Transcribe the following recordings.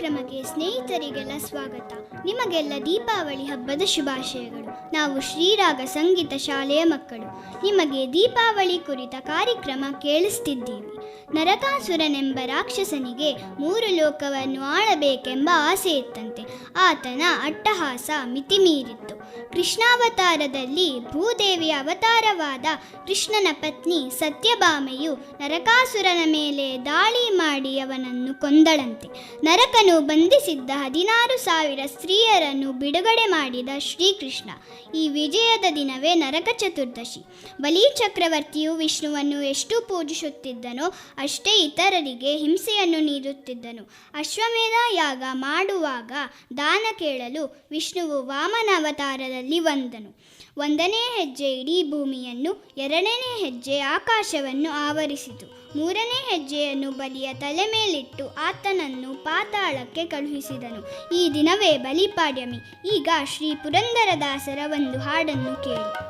ಕಾರ್ಯಕ್ರಮಕ್ಕೆ ಸ್ನೇಹಿತರಿಗೆಲ್ಲ ಸ್ವಾಗತ. ನಿಮಗೆಲ್ಲ ದೀಪಾವಳಿ ಹಬ್ಬದ ಶುಭಾಶಯಗಳು. ನಾವು ಶ್ರೀರಾಗ ಸಂಗೀತ ಶಾಲೆಯ ಮಕ್ಕಳು. ನಿಮಗೆ ದೀಪಾವಳಿ ಕುರಿತ ಕಾರ್ಯಕ್ರಮ ಕೇಳಿಸ್ತಿದ್ದೀವಿ. ನರಕಾಸುರನೆಂಬ ರಾಕ್ಷಸನಿಗೆ ಮೂರು ಲೋಕವನ್ನು ಆಳಬೇಕೆಂಬ ಆಸೆ ಇತ್ತಂತೆ ಆತನ ಅಟ್ಟಹಾಸ ಮಿತಿಮೀರಿತ್ತು. ಕೃಷ್ಣಾವತಾರದಲ್ಲಿ ಭೂದೇವಿಯ ಅವತಾರವಾದ ಕೃಷ್ಣನ ಪತ್ನಿ ಸತ್ಯಭಾಮೆಯು ನರಕಾಸುರನ ಮೇಲೆ ದಾಳಿ ಮಾಡಿ ಅವನನ್ನು ಕೊಂದಳಂತೆ. ನರಕನು ಬಂಧಿಸಿದ್ದ ಹದಿನಾರು ಸಾವಿರ ಸ್ತ್ರೀಯರನ್ನು ಬಿಡುಗಡೆ ಮಾಡಿದ ಶ್ರೀಕೃಷ್ಣ ಈ ವಿಜಯದ ದಿನವೇ ನರಕ ಚತುರ್ದಶಿ ಬಲಿ ಚಕ್ರವರ್ತಿಯು ವಿಷ್ಣುವನ್ನು ಎಷ್ಟು ಪೂಜಿಸುತ್ತಿದ್ದನೋ ಅಷ್ಟೇ ಇತರರಿಗೆ ಹಿಂಸೆಯನ್ನು ನೀಡುತ್ತಿದ್ದನು. ಅಶ್ವಮೇಧ ಯಾಗ ಮಾಡುವಾಗ ದಾನ ಕೇಳಲು ವಿಷ್ಣುವು ವಾಮನ ಅವತಾರದಲ್ಲಿ ಬಂದನು. ಒಂದನೇ ಹೆಜ್ಜೆ ಇಡೀ ಭೂಮಿಯನ್ನು, ಎರಡನೇ ಹೆಜ್ಜೆ ಆಕಾಶವನ್ನು ಆವರಿಸಿತು. ಮೂರನೇ ಹೆಜ್ಜೆಯನ್ನು ಬಲಿಯ ತಲೆ ಮೇಲಿಟ್ಟು ಆತನನ್ನು ಪಾತಾಳಕ್ಕೆ ಕಳುಹಿಸಿದನು. ಈ ದಿನವೇ ಬಲಿಪಾಡ್ಯಮಿ. ಈಗ ಶ್ರೀ ಪುರಂದರದಾಸರ ಒಂದು ಹಾಡನ್ನು ಕೇಳಿ.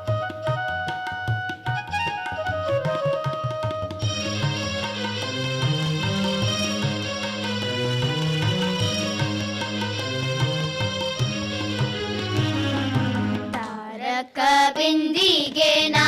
పిందిగేనా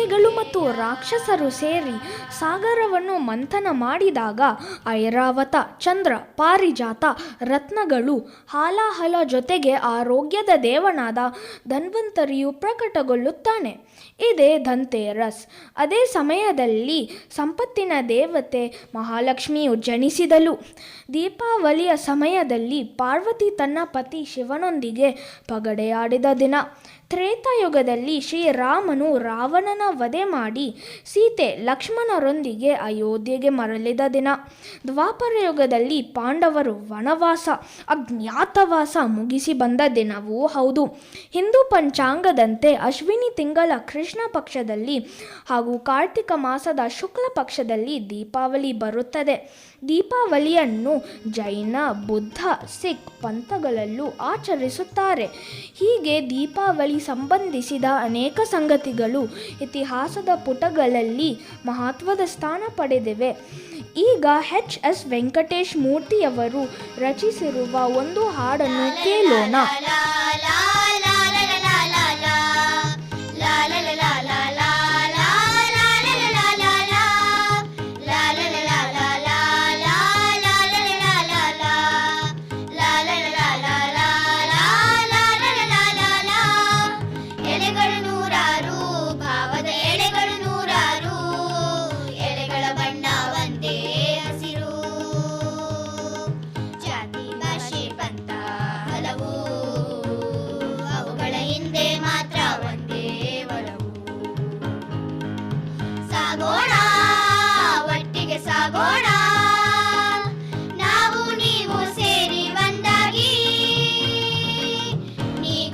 ದೇವತೆಗಳು ಮತ್ತು ರಾಕ್ಷಸರು ಸೇರಿ ಸಾಗರವನ್ನು ಮಂಥನ ಮಾಡಿದಾಗ ಐರಾವತ, ಚಂದ್ರ, ಪಾರಿಜಾತ ರತ್ನಗಳು ಹಾಲಾಹಲ ಜೊತೆಗೆ ಆರೋಗ್ಯದ ದೇವನಾದ ಧನ್ವಂತರಿಯು ಪ್ರಕಟಗೊಳ್ಳುತ್ತಾನೆ. ಇದೇ ಧನ್ತೇರಸ್ ಅದೇ ಸಮಯದಲ್ಲಿ ಸಂಪತ್ತಿನ ದೇವತೆ ಮಹಾಲಕ್ಷ್ಮಿಯು ಜನಿಸಿದಳು. ದೀಪಾವಳಿಯ ಸಮಯದಲ್ಲಿ ಪಾರ್ವತಿ ತನ್ನ ಪತಿ ಶಿವನೊಂದಿಗೆ ಪಗಡೆಯಾಡಿದ ದಿನ. ತ್ರೇತಾಯುಗದಲ್ಲಿ ಶ್ರೀರಾಮನು ರಾವಣನ ವಧೆ ಮಾಡಿ ಸೀತೆ ಲಕ್ಷ್ಮಣರೊಂದಿಗೆ ಅಯೋಧ್ಯೆಗೆ ಮರಳಿದ ದಿನ. ದ್ವಾಪರ ಯುಗದಲ್ಲಿ ಪಾಂಡವರು ವನವಾಸ, ಅಜ್ಞಾತವಾಸ ಮುಗಿಸಿ ಬಂದ ದಿನವೂ ಹೌದು. ಹಿಂದೂ ಪಂಚಾಂಗದಂತೆ ಅಶ್ವಿನಿ ತಿಂಗಳ ಕೃಷ್ಣ ಪಕ್ಷದಲ್ಲಿ ಹಾಗೂ ಕಾರ್ತಿಕ ಮಾಸದ ಶುಕ್ಲ ಪಕ್ಷದಲ್ಲಿ ದೀಪಾವಳಿ ಬರುತ್ತದೆ. ದೀಪಾವಳಿಯನ್ನು ಜೈನ, ಬುದ್ಧ, ಸಿಖ್ ಪಂಥಗಳಲ್ಲೂ ಆಚರಿಸುತ್ತಾರೆ. ಹೀಗೆ ದೀಪಾವಳಿ ಸಂಬಂಧಿಸಿದ ಅನೇಕ ಸಂಗತಿಗಳು ಇತಿಹಾಸದ ಪುಟಗಳಲ್ಲಿ ಮಹತ್ವದ ಸ್ಥಾನ ಪಡೆದಿವೆ. ಈಗ ಎಚ್ ಎಸ್ ವೆಂಕಟೇಶ್ ಮೂರ್ತಿಯವರು ರಚಿಸಿರುವ ಒಂದು ಹಾಡನ್ನು ಕೇಳೋಣ.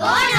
Hola.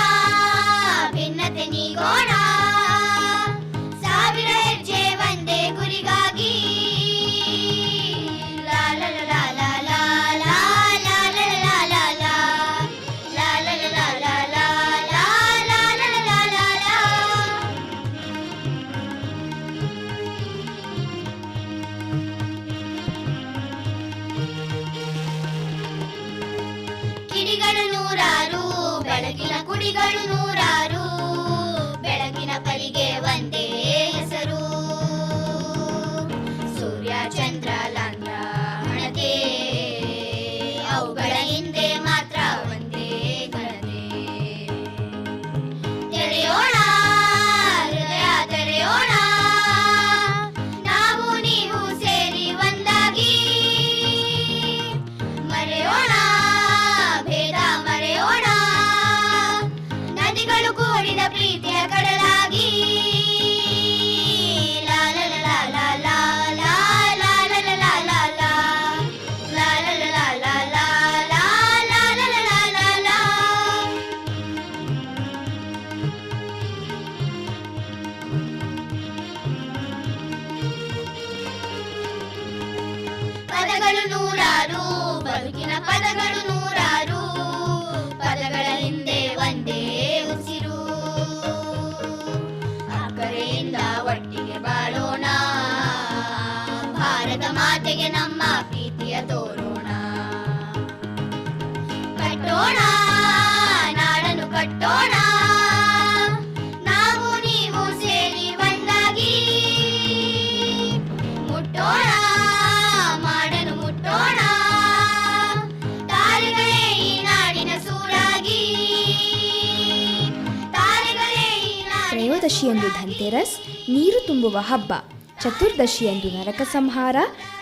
ತ್ರಯೋದಶಿಯಂದು ಧನ್ತೆರಸ್, ನೀರು ತುಂಬುವ ಹಬ್ಬ, ಚತುರ್ದಶಿಯಂದು ನರಕ ಸಂಹಾರ,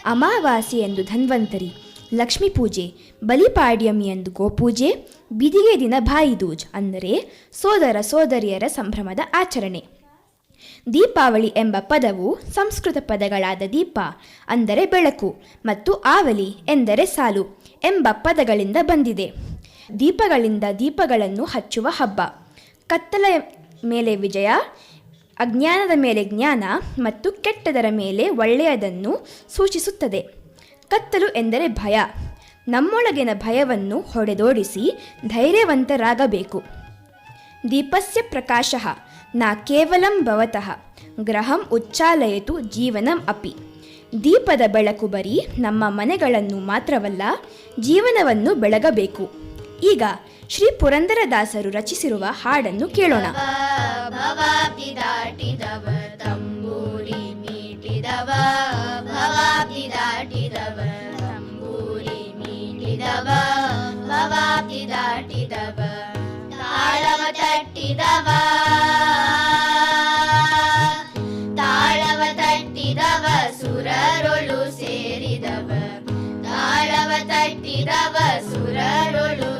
ಅಮಾವಾಸ್ಯೆಯಂದು ಧನ್ವಂತರಿ, ಲಕ್ಷ್ಮೀ ಪೂಜೆ ಬಲಿಪಾಡ್ಯಮಿ ಎಂದು ಗೋಪೂಜೆ, ಬಿದಿಗೆ ದಿನ ಭಾಯಿದೂಜ್ ಅಂದರೆ ಸೋದರ ಸೋದರಿಯರ ಸಂಭ್ರಮದ ಆಚರಣೆ. ದೀಪಾವಳಿ ಎಂಬ ಪದವು ಸಂಸ್ಕೃತ ಪದಗಳಾದ ದೀಪ ಅಂದರೆ ಬೆಳಕು ಮತ್ತು ಆವಲಿ ಎಂದರೆ ಸಾಲು ಎಂಬ ಪದಗಳಿಂದ ಬಂದಿದೆ. ದೀಪಗಳಿಂದ ದೀಪಗಳನ್ನು ಹಚ್ಚುವ ಹಬ್ಬ. ಕತ್ತಲ ಮೇಲೆ ವಿಜಯ, ಅಜ್ಞಾನದ ಮೇಲೆ ಜ್ಞಾನ ಮತ್ತು ಕೆಟ್ಟದರ ಮೇಲೆ ಒಳ್ಳೆಯದನ್ನು ಸೂಚಿಸುತ್ತದೆ. ಕತ್ತಲು ಎಂದರೆ ಭಯ. ನಮ್ಮೊಳಗಿನ ಭಯವನ್ನು ಹೊಡೆದೋಡಿಸಿ ಧೈರ್ಯವಂತರಾಗಬೇಕು. ದೀಪಸ್ಯ ಪ್ರಕಾಶಃ, ನ ಕೇವಲಂ ಭವತಃ, ಗ್ರಹಂ ಉಚ್ಚಾಲಯತು ಜೀವನಂ ಅಪಿ. ದೀಪದ ಬೆಳಕು ಬರೀ ನಮ್ಮ ಮನೆಗಳನ್ನು ಮಾತ್ರವಲ್ಲ, ಜೀವನವನ್ನು ಬೆಳಗಬೇಕು. ಈಗ ಶ್ರೀ ಪುರಂದರದಾಸರು ರಚಿಸಿರುವ ಹಾಡನ್ನು ಕೇಳೋಣ. ಭವಾಬ್ದಿ ದಾಟಿದವ ತಂಬೂರಿ ಮೀಟಿದವ ಭವಾಬ್ದಿ ದಾಟಿದವ ತಂಬೂರಿ ಮೀಟಿದವ ಭವಾಬ್ದಿ ದಾಟಿದವ ತಾಳವ ತಟ್ಟಿದವ ತಾಳವ ತಟ್ಟಿದವ, ಸುರರೊಳು ಸೇರಿದವ, ತಾಳವ ತಟ್ಟಿದವ, ಸುರರೊಳು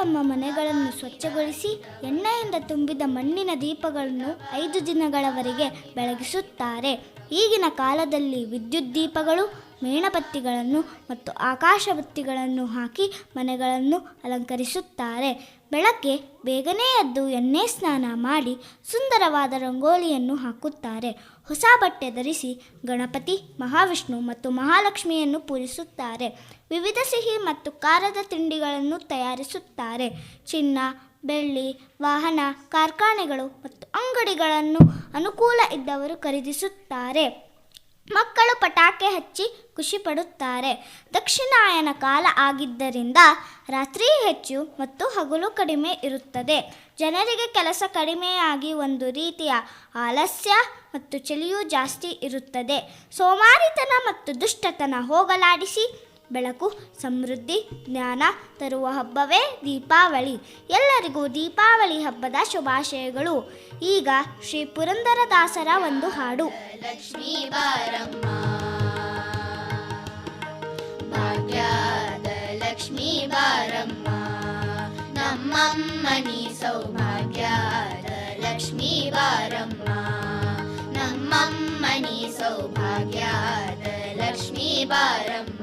ತಮ್ಮ ಮನೆಗಳನ್ನು ಸ್ವಚ್ಛಗೊಳಿಸಿ ಎಣ್ಣೆಯಿಂದ ತುಂಬಿದ ಮಣ್ಣಿನ ದೀಪಗಳನ್ನು ಐದು ದಿನಗಳವರೆಗೆ ಬೆಳಗಿಸುತ್ತಾರೆ. ಈಗಿನ ಕಾಲದಲ್ಲಿ ವಿದ್ಯುತ್ ದೀಪಗಳು, ಮೇಣಬತ್ತಿಗಳನ್ನು ಮತ್ತು ಆಕಾಶಬತ್ತಿಗಳನ್ನು ಹಾಕಿ ಮನೆಗಳನ್ನು ಅಲಂಕರಿಸುತ್ತಾರೆ. ಬೆಳಗ್ಗೆ ಬೇಗನೆ ಎದ್ದು ಎಣ್ಣೆ ಸ್ನಾನ ಮಾಡಿ ಸುಂದರವಾದ ರಂಗೋಲಿಯನ್ನು ಹಾಕುತ್ತಾರೆ. ಹೊಸ ಬಟ್ಟೆ ಧರಿಸಿ ಗಣಪತಿ, ಮಹಾವಿಷ್ಣು ಮತ್ತು ಮಹಾಲಕ್ಷ್ಮಿಯನ್ನು ಪೂಜಿಸುತ್ತಾರೆ. ವಿವಿಧ ಸಿಹಿ ಮತ್ತು ಖಾರದ ತಿಂಡಿಗಳನ್ನು ತಯಾರಿಸುತ್ತಾರೆ. ಚಿನ್ನ, ಬೆಳ್ಳಿ, ವಾಹನ, ಕಾರ್ಖಾನೆಗಳು ಮತ್ತು ಅಂಗಡಿಗಳನ್ನು ಅನುಕೂಲ ಇದ್ದವರು ಖರೀದಿಸುತ್ತಾರೆ. ಮಕ್ಕಳು ಪಟಾಕಿ ಹಚ್ಚಿ ಖುಷಿ ಪಡುತ್ತಾರೆ ದಕ್ಷಿಣಾಯನ ಕಾಲ ಆಗಿದ್ದರಿಂದ ರಾತ್ರಿ ಹೆಚ್ಚು ಮತ್ತು ಹಗಲು ಕಡಿಮೆ ಇರುತ್ತದೆ. ಜನರಿಗೆ ಕೆಲಸ ಕಡಿಮೆಯಾಗಿ ಒಂದು ರೀತಿಯ ಆಲಸ್ಯ ಮತ್ತು ಚಳಿಯೂ ಜಾಸ್ತಿ ಇರುತ್ತದೆ. ಸೋಮಾರಿತನ ಮತ್ತು ದುಷ್ಟತನ ಹೋಗಲಾಡಿಸಿ ಬೆಳಕು, ಸಮೃದ್ಧಿ, ಜ್ಞಾನ ತರುವ ಹಬ್ಬವೇ ದೀಪಾವಳಿ. ಎಲ್ಲರಿಗೂ ದೀಪಾವಳಿ ಹಬ್ಬದ ಶುಭಾಶಯಗಳು. ಈಗ ಶ್ರೀ ಪುರಂದರದಾಸರ ಒಂದು ಹಾಡು. ಲಕ್ಷ್ಮೀ ಬಾರಮ್ಮ ಭಾಗ್ಯದ ಲಕ್ಷ್ಮೀ ಬಾರಮ್ಮ ನಮ್ಮಮ್ಮನಿ ಸೌಭಾಗ್ಯದ ಲಕ್ಷ್ಮೀ ಬಾರಮ್ಮ ನಮ್ಮಮ್ಮನಿ ಸೌಭಾಗ್ಯದ ಲಕ್ಷ್ಮೀ ಬಾರಮ್ಮ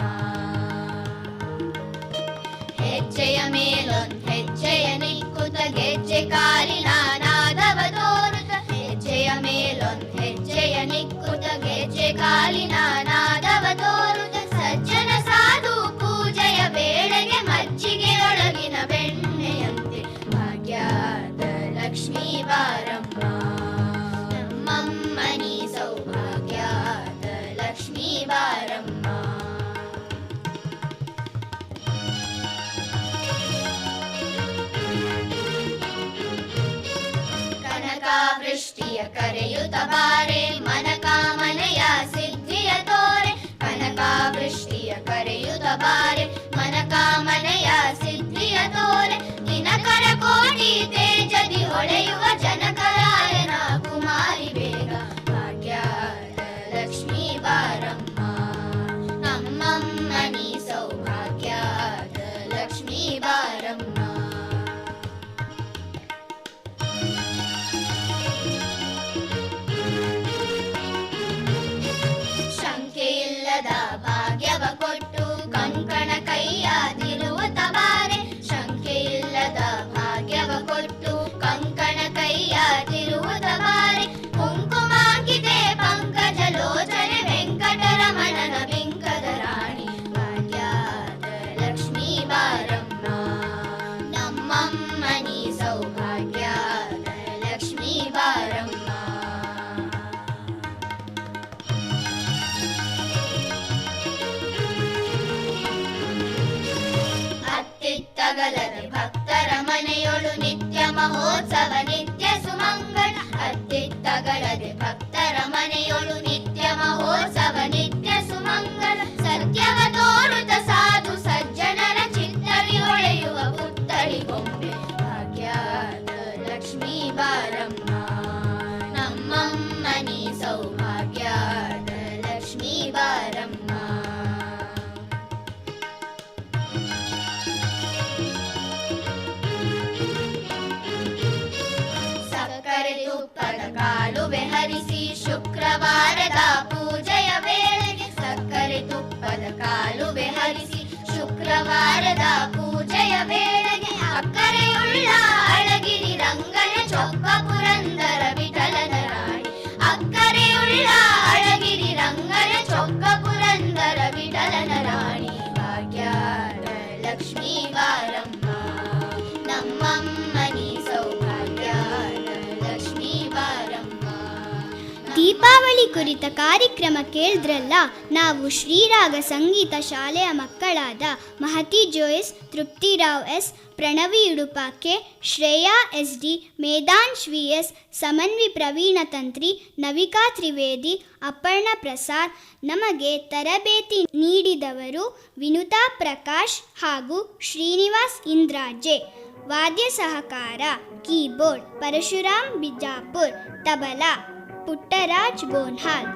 ಹೆಜ್ಜೆಯ ಮೇಲೊಂದ್ ಹೆಜ್ಜೆಯ ನಿಕ್ಕುತ ಗೆಜ್ಜೆ ಕಾಲಿನ ನಾದವ ತೋರುತ ಹೆಜ್ಜೆಯ ಮೇಲೊಂದ್ ಹೆಜ್ಜೆಯ ನಿಕ್ಕುತ ಗೆಜ್ಜೆ ಕಾಲಿನ ಬಾರೆ ಮನಕಾಮನೆಯ ಸಿದ್ಧಿಯ ತೋರೆ ಕನಕಾವೃಷ್ಟಿಯ ಕರೆಯುತ್ತ ಬಾರೆ ಮನಕಾಮನೆಯ ಸಿದ್ಧಿಯ ತೋರೆ ದಿನಕರ ಕೋಟಿ ತೇಜದಿ ಹೊಳೆಯುವ शुक्रवार ದೀಪಾವಳಿ ಕುರಿತ ಕಾರ್ಯಕ್ರಮ ಕೇಳಿದ್ರಲ್ಲ, ನಾವು ಶ್ರೀರಾಗ ಸಂಗೀತ ಶಾಲೆಯ ಮಕ್ಕಳಾದ Mahati Jois ತೃಪ್ತಿರಾವ್ S, Pranavi ಉಡುಪಾಕೆ, Shreya S D Medhansh V S, Samanvi Praveena Tantri, Navika Trivedi, Aparna Prasad ನಮಗೆ ತರಬೇತಿ ನೀಡಿದವರು ವಿನುತಾ ಪ್ರಕಾಶ್ ಹಾಗೂ ಶ್ರೀನಿವಾಸ್ ಇಂದ್ರಾಜೆ. ವಾದ್ಯ ಸಹಕಾರ, ಕೀಬೋರ್ಡ್, ಪರಶುರಾಮ್ ಬಿಜಾಪುರ್, ತಬಲಾ. ಪುಟ್ಟರಾಜ್ ಗೋನ್ಹಾಲ್